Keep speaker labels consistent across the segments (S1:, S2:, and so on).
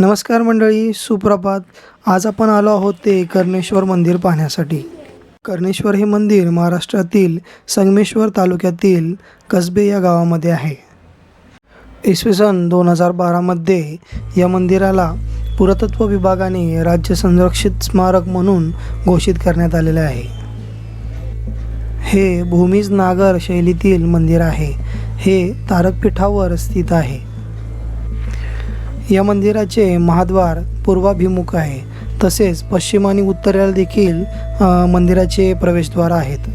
S1: नमस्कार मंडळी सुप्रभात. आज आपण आलो आहोत ते कर्णेश्वर मंदिर पाहण्यासाठी. कर्णेश्वर हे मंदिर महाराष्ट्रातील संगमेश्वर तालुक्यातील कसबे या गावामध्ये आहे. इसवी सन दोन हजार बारामध्ये या मंदिराला पुरातत्व विभागाने राज्य संरक्षित स्मारक म्हणून घोषित करण्यात आलेले आहे. हे भूमीज नागर शैलीतील मंदिर आहे. हे तारकपीठावर स्थित आहे. या मंदिराचे महाद्वार पूर्वाभिमुख आहे. तसेच पश्चिम आणि उत्तरेला देखील मंदिराचे प्रवेशद्वार आहेत.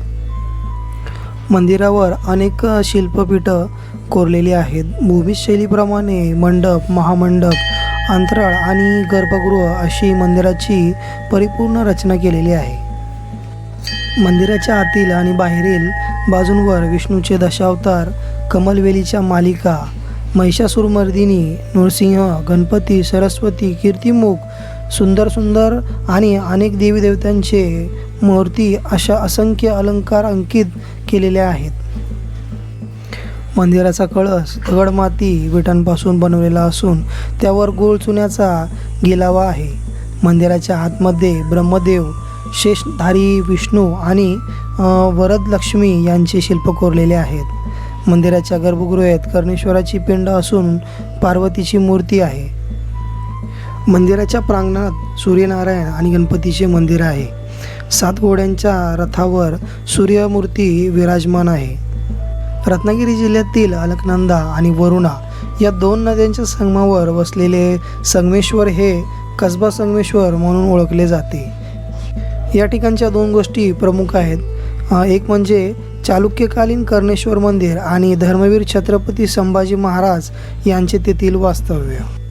S1: मंदिरावर अनेक शिल्पपीठं कोरलेली आहेत. भूमिशैलीप्रमाणे मंडप महामंडप अंतराळ आणि गर्भगृह अशी मंदिराची परिपूर्ण रचना केलेली आहे. मंदिराच्या आतील आणि बाहेरील बाजूंवर विष्णूचे दशावतार कमलवेलीच्या मालिका महिषासुरमर्दिनी नृसिंह गणपती सरस्वती कीर्तिमुख सुंदर सुंदर आणि अनेक देवीदेवतांचे मूर्ती अशा असंख्य अलंकार अंकित केलेले आहेत. मंदिराचा कळस दगडमाती विटांपासून बनवलेला असून त्यावर गोळ चुन्याचा गेलावा आहे. मंदिराच्या आतमध्ये ब्रह्मदेव शेषधारी विष्णू आणि वरद वरदलक्ष्मी यांचे शिल्प कोरलेले आहेत. मंदिराच्या गर्भगृहात कर्णेश्वराची पिंड असून पार्वतीची मूर्ती आहे. मंदिराच्या प्रांगणात सूर्यनारायण आणि गणपतीचे मंदिर आहे. सात घोड्यांच्या रथावर सूर्यमूर्ती विराजमान आहे. रत्नागिरी जिल्ह्यातील अलकनंदा आणि वरुणा या दोन नद्यांच्या संगमावर वसलेले संगमेश्वर हे कसबा संगमेश्वर म्हणून ओळखले जाते. या ठिकाणच्या दोन गोष्टी प्रमुख आहेत. एक म्हणजे चालुक्यकालीन कर्णेश्वर मंदिर आणि धर्मवीर छत्रपती संभाजी महाराज यांचे तेथील वास्तव्य.